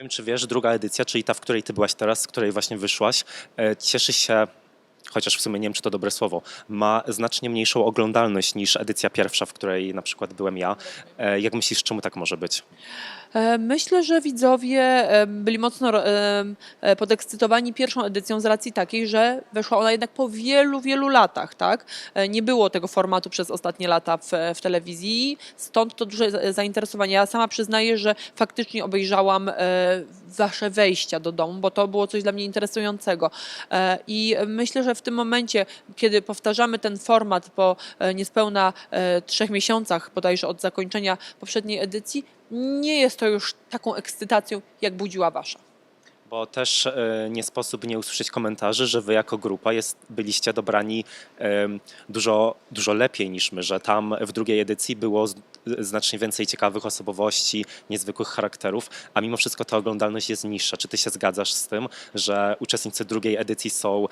wiem, czy wiesz, druga edycja, czyli ta, w której ty byłaś teraz, z której właśnie wyszłaś, e, cieszy się, chociaż w sumie nie wiem, czy to dobre słowo, ma znacznie mniejszą oglądalność niż edycja pierwsza, w której na przykład byłem ja. E, Jak myślisz, czemu tak może być? E, Myślę, że widzowie e, byli mocno podekscytowani pierwszą edycją z racji takiej, że weszła ona jednak po wielu, wielu latach, tak? Nie było tego formatu przez ostatnie lata w, w telewizji, stąd to duże za- zainteresowanie. Ja sama przyznaję, że faktycznie obejrzałam wasze wejścia do domu, bo to było coś dla mnie interesującego. E, I myślę, że w tym momencie, kiedy powtarzamy ten format po e, niespełna e, trzech miesiącach bodajże od zakończenia poprzedniej edycji, nie jest to już taką ekscytacją, jak budziła wasza. Bo też e, nie sposób nie usłyszeć komentarzy, że wy jako grupa jest, byliście dobrani dużo, dużo lepiej niż my, że tam w drugiej edycji było znacznie więcej ciekawych osobowości, niezwykłych charakterów, a mimo wszystko ta oglądalność jest niższa. Czy ty się zgadzasz z tym, że uczestnicy drugiej edycji są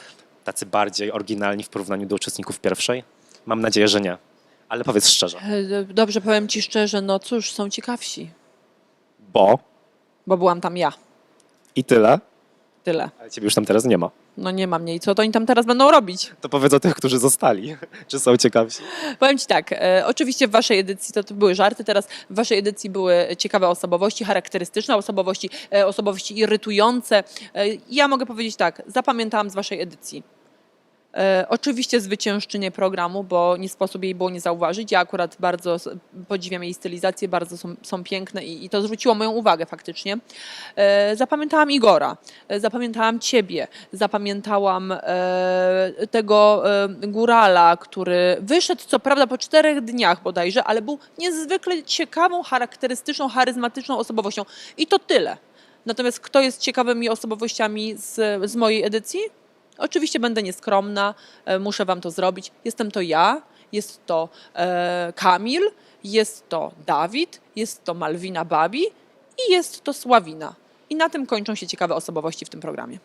tacy bardziej oryginalni w porównaniu do uczestników pierwszej? Mam nadzieję, że nie. Ale powiedz szczerze. E, Dobrze, powiem ci szczerze, no cóż, są ciekawsi, Bo bo byłam tam ja. I tyle. Tyle. Ale ciebie już tam teraz nie ma. No nie mam mniej. Co to oni tam teraz będą robić? To powiedz o tych, którzy zostali. Czy są ciekawsi? Powiem Ci tak, e, oczywiście w Waszej edycji to, to były żarty, teraz w Waszej edycji były ciekawe osobowości, charakterystyczne osobowości, e, osobowości irytujące. E, ja mogę powiedzieć tak, zapamiętałam z Waszej edycji. E, oczywiście zwyciężczynię programu, bo nie sposób jej było nie zauważyć. Ja akurat bardzo podziwiam jej stylizację, bardzo są, są piękne i, i to zwróciło moją uwagę faktycznie. E, zapamiętałam Igora, e, zapamiętałam Ciebie, zapamiętałam tego górala, który wyszedł co prawda po czterech dniach bodajże, ale był niezwykle ciekawą, charakterystyczną, charyzmatyczną osobowością. I to tyle. Natomiast kto jest ciekawymi osobowościami z, z mojej edycji? Oczywiście będę nieskromna, e, muszę Wam to zrobić. Jestem to ja, jest to e, Kamil, jest to Dawid, jest to Malwina Babi i jest to Sławina. I na tym kończą się ciekawe osobowości w tym programie.